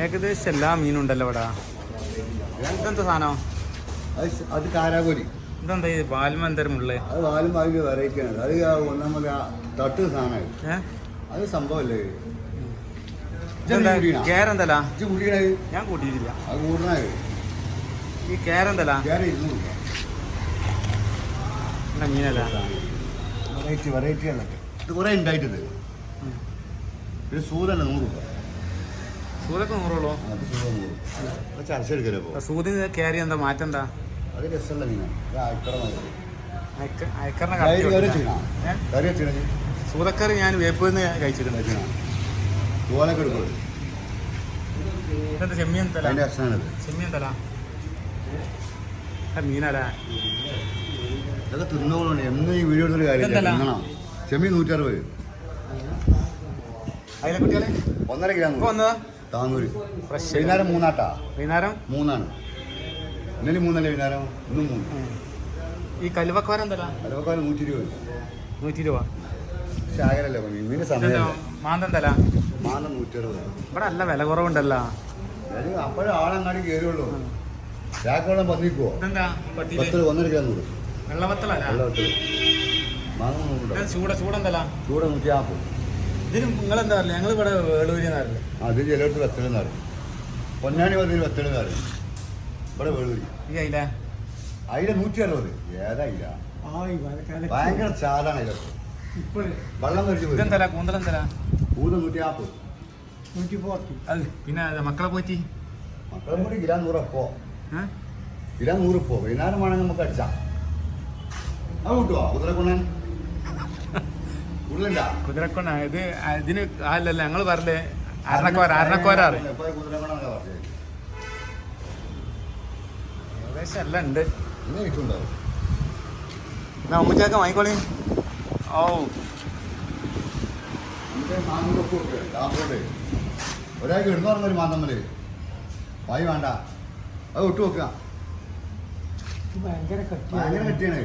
ഏകദേശം എല്ലാ മീനും ഉണ്ടല്ലോ ഇവിടെ. ഇതെന്താ സാധനം? അത് എന്താ കാരാകോലി ഇതെന്താ ഈ പാൽമന്തരം ഉള്ളേ അത് വാലും വെറൈറ്റിയാണ്. അത് ഒന്നാമത് തട്ട് സാധനമായി. അത് സംഭവമല്ലേ? കേരെന്തല്ല ഞാൻ കൂട്ടിയിട്ടില്ല. അത് ഈ കേരെന്തല്ല മീനല്ല? വെറൈറ്റി വെറൈറ്റി ആണല്ലോ ഇത് കുറേ ഉണ്ടായിട്ടത് പിന്നെ സൂതല്ല നൂറ് രൂപ. സൂതൊക്കെ നൂറുള്ളൂ സൂത കയറി എന്താ? മാറ്റം എന്താ? അത് രസമുള്ള മീനാണ് സൂതക്കറി ഞാൻ കഴിച്ചിട്ടുണ്ട്. ചെയ്യണം തോലൊക്കെ എടുക്കും ഇതെന്താ? ചെമ്മീൻ തല? അതിന്റെ രസമാണത്. ചെമ്മീൻ തല? മീനല്ല? ഇതൊക്കെ തിന്നോളുണ്ട് എന്ന് ഈ വീഡിയോ എടുത്തൊരു കാര്യമില്ല. ഇതെന്തല്ല? തിന്നണം. ചെമ്മീൻ നൂറ്ററുപത്. അതിലെ കുട്ടികളെ? ഒന്നര കിലോ വന്നതാ? താന്നൂര് ഫ്രഷ്. വൈകുന്നേരം മൂന്നാട്ടാ? വൈകുന്നേരം? മൂന്നാണ്. ഇന്നലെ മൂന്നല്ലേ വൈകുന്നേരം? ഇന്നും മൂന്ന്. ഈ കലുവക്കാരൻ എന്തല്ല കലുവക്കാരൻ നൂറ്റി ഇരുപത് നൂറ്റി ഇരുപത് മാന്തം തല നൂറ്ററുപത് ഇവിടെ നല്ല വില കുറവുണ്ടല്ലോ. അപ്പോഴും ആളങ്ങാടി കയറുള്ളൂ ചാക്കോളം വന്നിക്കുവോ? ഇതെന്താ? പട്ടിയിൽ? പത്ത് ഒന്നര കിലോ നൂറ് വെള്ളവത്തലല്ല വെള്ളത്തിൽ മാങ്ങ ചൂട ചൂടെന്തല്ല? ചൂട് നൂറ്റി നാൽപ്പത് ഇതിന് പറയില്ല ഞങ്ങൾ ഇവിടെ വേളൂരി അത് ചിലയിടത്ത് വെത്തലെന്ന് പറയും. പൊന്നാണി പതിന് വെത്തലെന്ന് പറയും. ഇവിടെ വേളൂരി. ഈ നൂറ്റി അറുപത് ഏതാ ഇല്ല ഭയങ്കര ചാലാണ് ഇതിലൊക്കെ വെള്ളം കഴിച്ച് പോയി. നൂറ്റി നാൽപ്പത് അത് പിന്നെ അത് മക്കളെ പോറ്റി? മക്കളെ കൂടി കിലോ നൂറപ്പോ? കിലോ നൂറിപ്പോ വൈകുന്നേരം വേണമെങ്കിൽ നമുക്ക് അടിച്ചാ. അത് കിട്ടുവോ? കുതിരക്കൊണ്ണൻ? കുതിരക്കൊണ്ട ഇത് ഇതിന് അല്ലല്ല ഞങ്ങൾ പറഞ്ഞേ അരണക്കോര അരണക്കോരാറ് ഏകദേശം എല്ലാം ഉണ്ട്. എന്നാ ഉമ്മച്ചാക്ക വാങ്ങിക്കോളി. ഓ. ഒരാൾക്ക് ഇടുന്നു പറഞ്ഞൊരു മാന്തമ്മൽ വായി വേണ്ട. അത് ഒട്ടു വെക്കാം ഭയങ്കര കട്ടിയാണ്. ഭയങ്കര കെട്ടിയാണ്.